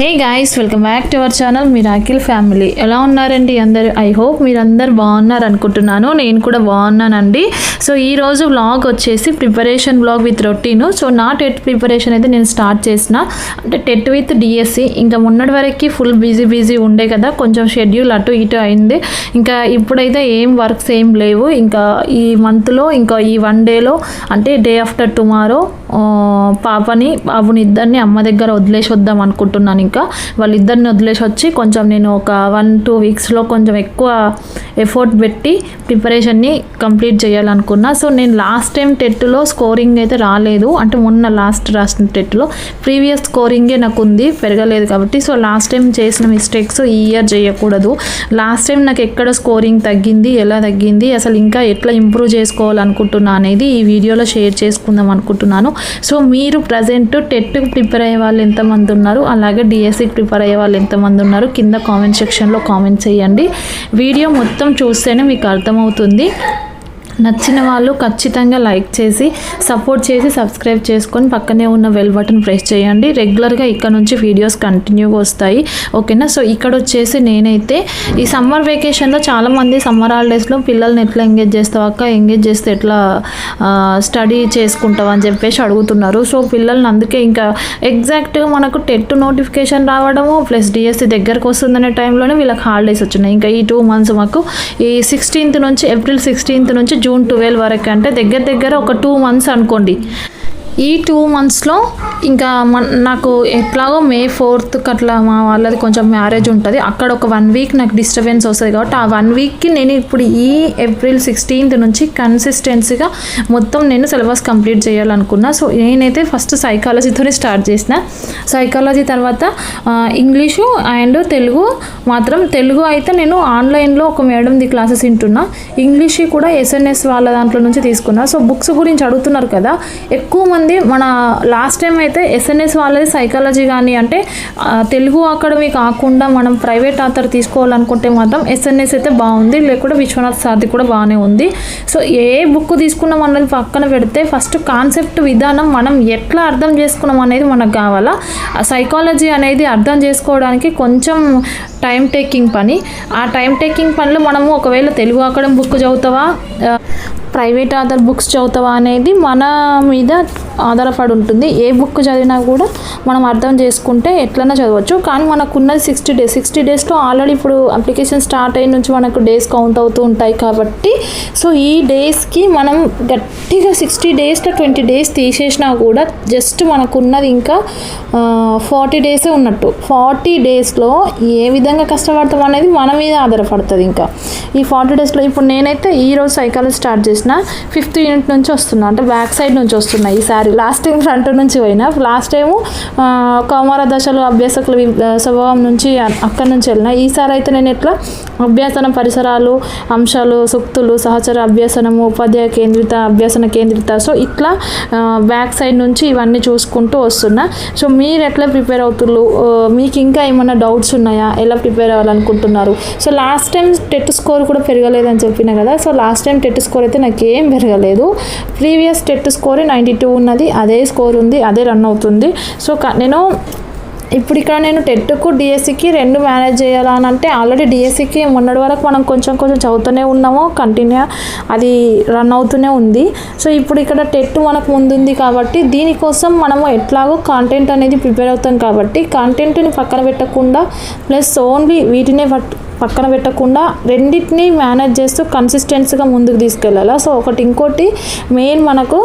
Hey guys welcome back to our channel miracle family ఎలా ఉన్నారండి అందరు? ఐ హోప్ మీరందరు బాగున్నారు అనుకుంటున్నాను. నేను కూడా బాగున్నానండి. సో ఈ రోజు వ్లాగ్ వచ్చేసి preparation vlog with routine so నా టెట్ ప్రిపరేషన్ అయితే నేను స్టార్ట్ చేసిన. అంటే టెట్ విత్ డిఎస్సి ఇంకా మొన్నటి వరకు ఫుల్ బిజీ బిజీ ఉండే కదా. కొంచెం షెడ్యూల్ అటు ఇటు అయింది. ఇంకా ఇప్పుడైతే ఏం వర్క్స్ ఏం లేవు. ఇంకా ఈ మంత్లో ఇంకా ఈ వన్ డేలో అంటే డే ఆఫ్టర్ టుమారో పాపని బాబుని ఇద్దరిని అమ్మ దగ్గర వదిలేసి వద్దాం అనుకుంటున్నాను. ఇంకా వాళ్ళిద్దరిని వదిలేసి వచ్చి కొంచెం నేను ఒక వన్ టూ వీక్స్లో కొంచెం ఎక్కువ ఎఫర్ట్ పెట్టి ప్రిపరేషన్ని కంప్లీట్ చేయాలనుకున్నా. సో నేను లాస్ట్ టైం టెట్లో స్కోరింగ్ అయితే రాలేదు. అంటే మొన్న లాస్ట్ రాసిన టెట్లో ప్రీవియస్ స్కోరింగే నాకు ఉంది పెరగలేదు కాబట్టి. సో లాస్ట్ టైం చేసిన మిస్టేక్స్ ఈ ఇయర్ చేయకూడదు. లాస్ట్ టైం నాకు ఎక్కడ స్కోరింగ్ తగ్గింది ఎలా తగ్గింది అసలు ఇంకా ఎట్లా ఇంప్రూవ్ చేసుకోవాలనుకుంటున్నా అనేది ఈ వీడియోలో షేర్ చేసుకుందాం అనుకుంటున్నాను. సో మీరు ప్రజెంట్ టెట్ ప్రిపేర్ అయ్యే వాళ్ళు ఎంతమంది ఉన్నారు? అలాగే డిఎస్సికి ప్రిపేర్ అయ్యే వాళ్ళు ఎంతమంది ఉన్నారు? కింద కామెంట్ సెక్షన్లో కామెంట్ చేయండి. వీడియో మొత్తం చూస్తేనే మీకు అర్థమవుతుంది. నచ్చిన వాళ్ళు ఖచ్చితంగా లైక్ చేసి సపోర్ట్ చేసి సబ్స్క్రైబ్ చేసుకొని పక్కనే ఉన్న వెల్ బటన్ ప్రెస్ చేయండి. రెగ్యులర్గా ఇక్కడ నుంచి వీడియోస్ కంటిన్యూగా వస్తాయి. ఓకేనా? సో ఇక్కడ వచ్చేసి నేనైతే ఈ సమ్మర్ వెకేషన్లో చాలామంది సమ్మర్ హాలిడేస్లో పిల్లల్ని ఎట్లా ఎంగేజ్ చేస్తావు అక్క? ఎంగేజ్ చేస్తే ఎట్లా స్టడీ చేసుకుంటావు అని చెప్పేసి అడుగుతున్నారు. సో పిల్లల్ని అందుకే ఇంకా ఎగ్జాక్ట్గా మనకు టెట్ నోటిఫికేషన్ రావడము ప్లస్ డిఎస్సి దగ్గరకు వస్తుందనే టైంలోనే వీళ్ళకి హాలిడేస్ వచ్చినాయి. ఇంకా ఈ టూ మంత్స్ మాకు ఈ సిక్స్టీన్త్ నుంచి ఏప్రిల్ సిక్స్టీన్త్ నుంచి జూన్ ట్వెల్వ్ వరకు అంటే దగ్గర దగ్గర ఒక టూ మంత్స్ అనుకోండి. ఈ టూ మంత్స్లో ఇంకా మన నాకు ఎట్లాగో మే ఫోర్త్ అట్లా మా వాళ్ళది కొంచెం మ్యారేజ్ ఉంటుంది. అక్కడ ఒక వన్ వీక్ నాకు డిస్టర్బెన్స్ వస్తుంది కాబట్టి ఆ వన్ వీక్కి నేను ఇప్పుడు ఈ ఏప్రిల్ సిక్స్టీన్త్ నుంచి కన్సిస్టెన్సీగా మొత్తం నేను సిలబస్ కంప్లీట్ చేయాలనుకున్నా. సో నేనైతే ఫస్ట్ సైకాలజీతోనే స్టార్ట్ చేసిన. సైకాలజీ తర్వాత ఇంగ్లీషు అండ్ తెలుగు మాత్రం. తెలుగు అయితే నేను ఆన్లైన్లో ఒక మేడంది క్లాసెస్ వింటున్నా. ఇంగ్లీష్ కూడా ఎస్ఎన్ఎస్ వాళ్ళ దాంట్లో నుంచి తీసుకున్నా. సో బుక్స్ గురించి అడుగుతున్నారు కదా. ఎక్కువ మంది మన లాస్ట్ టైం అయితే ఎస్ఎన్ఎస్ వాళ్ళది సైకాలజీ కానీ అంటే తెలుగు అకాడమీ కాకుండా మనం ప్రైవేట్ ఆథర్ తీసుకోవాలనుకుంటే మాత్రం ఎస్ఎన్ఎస్ అయితే బాగుంది. లేకుంటే విశ్వనాథ్ సార్ది కూడా బాగానే ఉంది. సో ఏ బుక్ తీసుకున్నాం అన్నది పక్కన పెడితే ఫస్ట్ కాన్సెప్ట్ విధానం మనం ఎట్లా అర్థం చేసుకున్నాం అనేది మనకు కావాలా. సైకాలజీ అనేది అర్థం చేసుకోవడానికి కొంచెం టైం టేకింగ్ పని. ఆ టైం టేకింగ్ పనిలో మనము ఒకవేళ తెలుగు అకాడమీ బుక్ చదువుతావా? ప్రైవేట్ ఆధార్ బుక్స్ చదువుతావా అనేది మన మీద ఆధారపడి ఉంటుంది ఏ బుక్ చదివినా కూడా మనం అర్థం చేసుకుంటే ఎట్లన్నా చదవచ్చు. కానీ మనకున్నది సిక్స్టీ డేస్ సిక్స్టీ డేస్లో ఆల్రెడీ ఇప్పుడు అప్లికేషన్ స్టార్ట్ అయిన నుంచి మనకు డేస్ కౌంట్ అవుతూ ఉంటాయి కాబట్టి సో ఈ డేస్కి మనం గట్టిగా సిక్స్టీ డేస్లో ట్వంటీ డేస్ తీసేసినా కూడా జస్ట్ మనకున్నది ఇంకా ఫార్టీ డేసే ఉన్నట్టు. ఫార్టీ డేస్లో ఏ విధంగా కష్టపడతాం అనేది మన మీద ఆధారపడుతుంది ఇంకా. ఈ ఫార్టీ డేస్లో ఇప్పుడు నేనైతే ఈ రోజు సైకాలజీ స్టార్ట్ చేసిన ఫిఫ్త్ యూనిట్ నుంచి వస్తున్నా. అంటే బ్యాక్ సైడ్ నుంచి వస్తున్నాయి ఈసారి లాస్ట్ టైం ఫ్రంట్ నుంచి పోయినా. లాస్ట్ టైము కౌమార దశలు అభ్యాసకుల స్వభావం నుంచి అక్కడి నుంచి వెళ్ళిన. ఈసారి అయితే నేను ఎట్లా అభ్యాసన పరిసరాలు అంశాలు సూక్తులు సహచర అభ్యాసనము ఉపాధ్యాయ కేంద్రిత అభ్యాసన కేంద్రిత సో ఇట్లా బ్యాక్ సైడ్ నుంచి ఇవన్నీ చూసుకుంటూ వస్తున్నా. సో మీరు ఎట్లా ప్రిపేర్ అవుతున్నారు మీకు ఇంకా ఏమైనా డౌట్స్ ఉన్నాయా? ఎలా prepare అవ్వాలనుకుంటున్నారు? So last time TET score కూడా పెరగలేదని చెప్పిన కదా. So last time TET score అయితే నాకు ఏం పెరగలేదు. ప్రీవియస్ టెట్ స్కోరే నైంటీ టూ ఉన్నది. అదే స్కోర్ ఉంది అదే రన్ అవుతుంది. సో నేను ఇప్పుడు ఇక్కడ నేను టెట్కు డిఎస్సికి రెండు మేనేజ్ చేయాలని అంటే ఆల్రెడీ డిఎస్సికి మొన్నటి వరకు మనం కొంచెం కొంచెం చదువుతూనే ఉన్నాము కంటిన్యూ అది రన్ అవుతూనే ఉంది. సో ఇప్పుడు ఇక్కడ టెట్ మనకు ముందుంది కాబట్టి దీనికోసం మనము ఎట్లాగో కాంటెంట్ అనేది ప్రిపేర్ అవుతాం కాబట్టి కంటెంట్ని పక్కన పెట్టకుండా ప్లస్ ఓన్లీ వీటినే పట్ పక్కన పెట్టకుండా రెండింటిని మేనేజ్ చేస్తూ కన్సిస్టెన్సీగా ముందుకు తీసుకెళ్ళాలి. సో ఒకటి ఇంకోటి మెయిన్ మనకు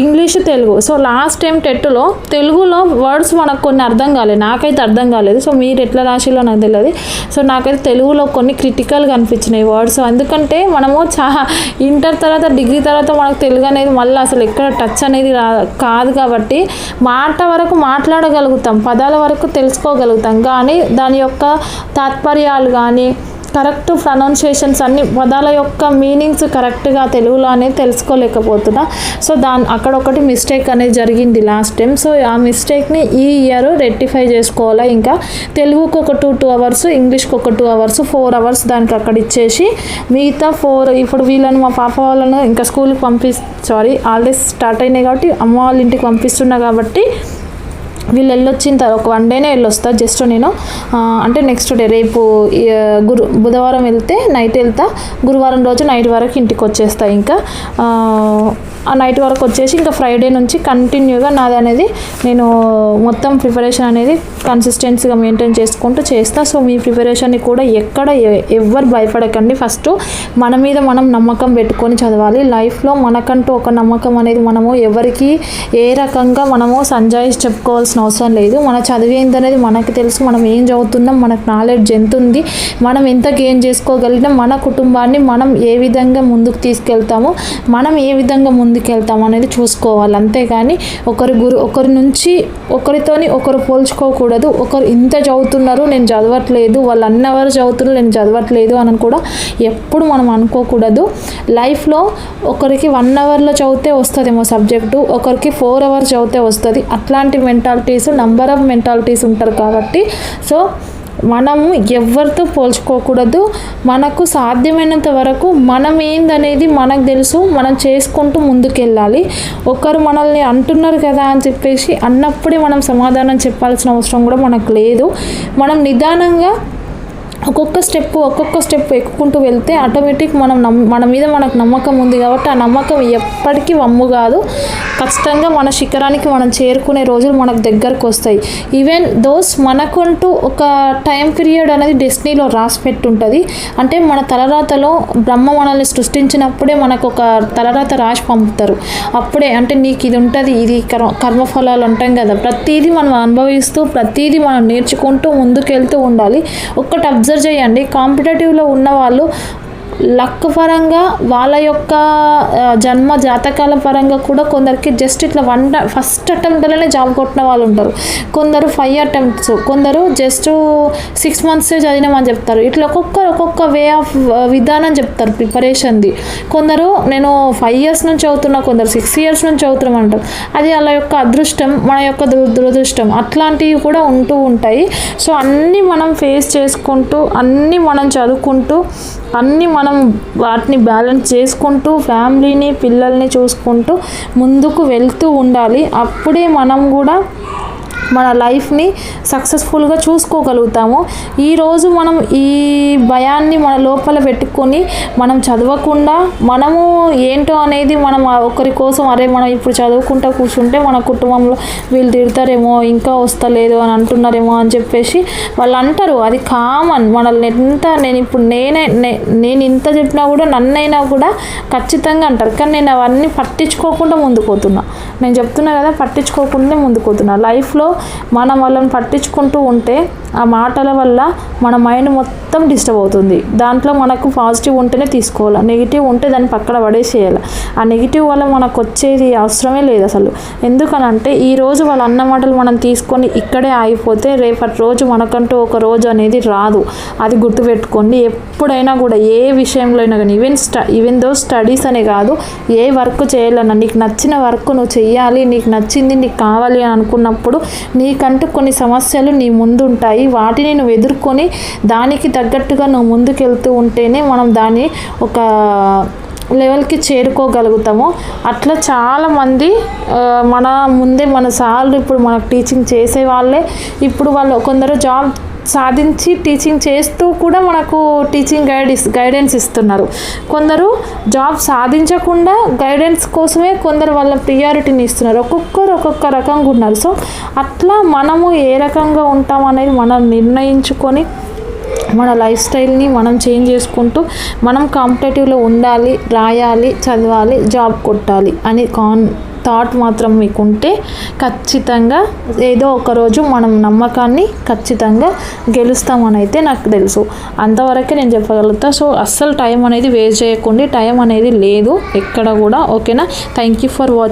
English Telugu so last time టెట్లో తెలుగులో వర్డ్స్ మనకు కొన్ని అర్థం కాలేదు నాకైతే అర్థం కాలేదు. సో మీరు ఎట్లా రాసిలో నాకు తెలియదు సో నాకైతే తెలుగులో కొన్ని క్రిటికల్గా అనిపించినాయి వర్డ్స్. ఎందుకంటే మనము చాలా ఇంటర్ తర్వాత డిగ్రీ తర్వాత మనకు తెలుగు అనేది మళ్ళీ అసలు ఎక్కడ టచ్ అనేది రా కాదు కాబట్టి మాట వరకు మాట్లాడగలుగుతాం పదాల వరకు తెలుసుకోగలుగుతాం. కానీ దాని యొక్క తాత్పర్యాలు కానీ కరెక్ట్ ప్రొనౌన్సియేషన్స్ అన్ని పదాల యొక్క మీనింగ్స్ కరెక్ట్గా తెలుగులో అనేది తెలుసుకోలేకపోతున్నా. సో దాని అక్కడ ఒకటి మిస్టేక్ అనేది జరిగింది లాస్ట్ టైం సో ఆ మిస్టేక్ని ఈ ఇయర్ రెక్టిఫై చేసుకోవాలా ఇంకా. తెలుగుకు ఒక టూ టూ అవర్స్ ఇంగ్లీష్కి ఒక టూ అవర్స్ ఫోర్ అవర్స్ దానికి అక్కడ ఇచ్చేసి మిగతా ఫోర్ ఇప్పుడు వీళ్ళని మా పాప వాళ్ళను ఇంకా స్కూల్కి పంపి సారీ ఆల్రెడీ స్టార్ట్ అయినాయి కాబట్టి అమ్మ వాళ్ళ ఇంటికి పంపిస్తున్నా కాబట్టి వీళ్ళు వెళ్ళొచ్చిన తర్వాత ఒక వన్ డేనే వెళ్ళొస్తా. జస్ట్ నేను అంటే నెక్స్ట్ డే రేపు గురు బుధవారం వెళ్తే నైట్ వెళ్తా. గురువారం రోజు నైట్ వరకు ఇంటికి వచ్చేస్తా ఇంకా. ఆ, నైట్ వరకు వచ్చేసి ఇంకా ఫ్రైడే నుంచి కంటిన్యూగా నాది అనేది నేను మొత్తం ప్రిపరేషన్ అనేది కన్సిస్టెన్సీగా మెయింటైన్ చేసుకుంటూ చేస్తా. సో మీ ప్రిపరేషన్ని కూడా ఎక్కడ ఎ- ఎవ్వరు భయపడకండి. ఫస్ట్ మన మీద మనం నమ్మకం పెట్టుకొని చదవాలి. లైఫ్లో మనకంటూ ఒక నమ్మకం అనేది మనము ఎవరికి ఏ రకంగా మనము సంజాయిషి చదవాల్సిన అవసరం లేదు. మన చదివేంది అనేది మనకు తెలుసు. మనం ఏం చదువుతున్నాం? మనకు నాలెడ్జ్ ఎంత ఉంది? మనం ఎంత గెయిన్ చేసుకోగలిగినాం? మన కుటుంబాన్ని మనం ఏ విధంగా ముందుకు తీసుకెళ్తామో? మనం ఏ విధంగా ముందుకెళ్తాం అనేది చూసుకోవాలి. అంతేగాని ఒకరి గురు ఒకరి నుంచి ఒకరితోని ఒకరు పోల్చుకోకూడదు. ఒకరు ఇంత చదువుతున్నారు నేను చదవట్లేదు. వాళ్ళు అన్నవారు చదువుతున్నారు నేను చదవట్లేదు అని కూడా ఎప్పుడు మనం అనుకోకూడదు. లైఫ్లో ఒకరికి వన్ అవర్లో చదివితే వస్తుందేమో సబ్జెక్టు. ఒకరికి ఫోర్ అవర్స్ చదివితే వస్తుంది. అట్లాంటి మెంటాలిటీస్ నంబర్ ఆఫ్ మెంటాలిటీస్ ఉంటారు కాబట్టి. సో మనము ఎవరితో పోల్చుకోకూడదు. మనకు సాధ్యమైనంత వరకు మనం ఏందనేది మనకు తెలుసు మనం చేసుకుంటూ ముందుకెళ్ళాలి. ఒకరు మనల్ని అంటున్నారు కదా అని చెప్పేసి అన్నప్పుడే మనం సమాధానం చెప్పాల్సిన అవసరం కూడా మనకు లేదు. మనం నిదానంగా ఒక్కొక్క స్టెప్ ఒక్కొక్క స్టెప్ ఎక్కుకుంటూ వెళ్తే ఆటోమేటిక్ మనం నమ్ మన మీద మనకు నమ్మకం ఉంది కాబట్టి ఆ నమ్మకం ఎప్పటికీ వమ్ము కాదు. ఖచ్చితంగా మన శిఖరానికి మనం చేరుకునే రోజులు మనకు దగ్గరకు వస్తాయి. ఈవెన్ దోస్ మనకంటూ ఒక టైం పీరియడ్ అనేది డెస్టినీలో రాసి పెట్టుంటుంది అంటే మన తలరాతలో బ్రహ్మ మనల్ని సృష్టించినప్పుడే మనకు ఒక తలరాత రాసి పంపుతారు. అప్పుడే అంటే నీకు ఇది ఉంటుంది ఇది కర్మ కర్మఫలాలు అంటాం కదా. ప్రతిదీ మనం అనుభవిస్తూ ప్రతిదీ మనం నేర్చుకుంటూ ముందుకెళ్తూ ఉండాలి. ఒక్కటి అబ్జర్వ్ చేయండి. కాంపిటేటివ్లో ఉన్న వాళ్ళు లక్ పరంగా వాళ్ళ యొక్క జన్మ జాతకాల పరంగా కూడా కొందరికి జస్ట్ ఇట్లా వన్ ఫస్ట్ అటెంప్ట్లోనే జాబ్ కొట్టిన వాళ్ళు ఉంటారు. కొందరు ఫైవ్ అటెంప్ట్స్ కొందరు జస్ట్ సిక్స్ మంత్స్ చదివినామని చెప్తారు. ఇట్లా ఒక్కొక్కరు ఒక్కొక్క వే ఆఫ్ విధానం చెప్తారు ప్రిపరేషన్ది కొందరు నేను ఫైవ్ ఇయర్స్ నుంచి చదువుతున్నా కొందరు సిక్స్ ఇయర్స్ నుంచి చదువుతున్నాం అంటారు. అది వాళ్ళ యొక్క అదృష్టం మన యొక్క దురదృష్టం. అట్లాంటివి కూడా ఉంటూ ఉంటాయి. సో అన్నీ మనం ఫేస్ చేసుకుంటూ అన్నీ మనం చదువుకుంటూ అన్నీ మనం వాటిని బ్యాలెన్స్ చేసుకుంటూ ఫ్యామిలీని పిల్లల్ని చూసుకుంటూ ముందుకు వెళ్తూ ఉండాలి. అప్పుడే మనం కూడా మన లైఫ్ని సక్సెస్ఫుల్గా చూసుకోగలుగుతాము. ఈరోజు మనం ఈ భయాన్ని మన లోపల పెట్టుకొని మనం చదవకుండా మనము ఏంటో అనేది మనం ఒకరి కోసం అరే మనం ఇప్పుడు చదువుకుంటూ కూర్చుంటే మన కుటుంబంలో వీళ్ళు తిడతారేమో ఇంకా వస్తలేదు అని అంటున్నారేమో అని చెప్పేసి వాళ్ళు అంటారు. అది కామన్. మనల్ని ఎంత నేను ఇప్పుడు నేనే నేను ఇంత చెప్పినా కూడా నన్నైనా కూడా ఖచ్చితంగా అంటారు. కానీ నేను అవన్నీ పట్టించుకోకుండా ముందుకు పోతున్నా. నేను చెప్తున్నా కదా పట్టించుకోకుండా ముందుకు పోతున్నా. లైఫ్లో మనం వాళ్ళని పట్టించుకుంటూ ఉంటే ఆ మాటల వల్ల మన మైండ్ మొత్తం డిస్టర్బ్ అవుతుంది. దాంట్లో మనకు పాజిటివ్ ఉంటేనే తీసుకోవాలి. నెగిటివ్ ఉంటే దాన్ని పక్కన పడేసేయాలి. ఆ నెగిటివ్ వల్ల మనకు వచ్చేది అవసరమే లేదు అసలు. ఎందుకనంటే ఈ రోజు వాళ్ళ అన్న మాటలు మనం తీసుకొని ఇక్కడే ఆగిపోతే రేపటి రోజు మనకంటూ ఒక రోజు అనేది రాదు. అది గుర్తుపెట్టుకోండి. ఎప్పుడైనా కూడా ఏ విషయంలో అయినా కానీ ఈవెన్ స్ట ఈవెన్ దో స్టడీస్ అనే కాదు ఏ వర్క్ చేయాలన్నా నీకు నచ్చిన వర్క్ నువ్వు చేయాలి నీకు నచ్చింది నీకు కావాలి అని అనుకున్నప్పుడు నీకంటూ కొన్ని సమస్యలు నీ ముందు ఉంటాయి వాటిని నువ్వు ఎదుర్కొని దానికి తగ్గట్టుగా నువ్వు ముందుకెళ్తూ ఉంటేనే మనం దాన్ని ఒక లెవెల్కి చేరుకోగలుగుతాము. అట్లా చాలామంది మన ముందే మన సార్లు ఇప్పుడు మనకు టీచింగ్ చేసే వాళ్ళే ఇప్పుడు వాళ్ళు కొందరు జాబ్ సాధించి టీచింగ్ చేస్తూ కూడా మనకు టీచింగ్ గైడ్ గైడెన్స్ ఇస్తున్నారు. కొందరు జాబ్ సాధించకుండా గైడెన్స్ కోసమే కొందరు వాళ్ళ ప్రియారిటీని ఇస్తున్నారు. ఒక్కొక్కరు ఒక్కొక్క రకంగా ఉన్నారు. సో అట్లా మనము ఏ రకంగా ఉంటాం అనేది మనం నిర్ణయించుకొని మన లైఫ్ స్టైల్ని మనం చేంజ్ చేసుకుంటూ మనం కాంపిటేటివ్లో ఉండాలి రాయాలి చదవాలి జాబ్ కొట్టాలి అని కాన్ థాట్ మాత్రం మీకుంటే ఖచ్చితంగా ఏదో ఒక రోజు మనం నమ్మకాన్ని ఖచ్చితంగా గెలుస్తామని అయితే నాకు తెలుసు. అంతవరకే నేను చెప్పగలుగుతా. సో అస్సలు టైం అనేది వేస్ట్ చేయకుండా. టైం అనేది లేదు. ఎక్కడ కూడా ఓకేనా? Thank you for watching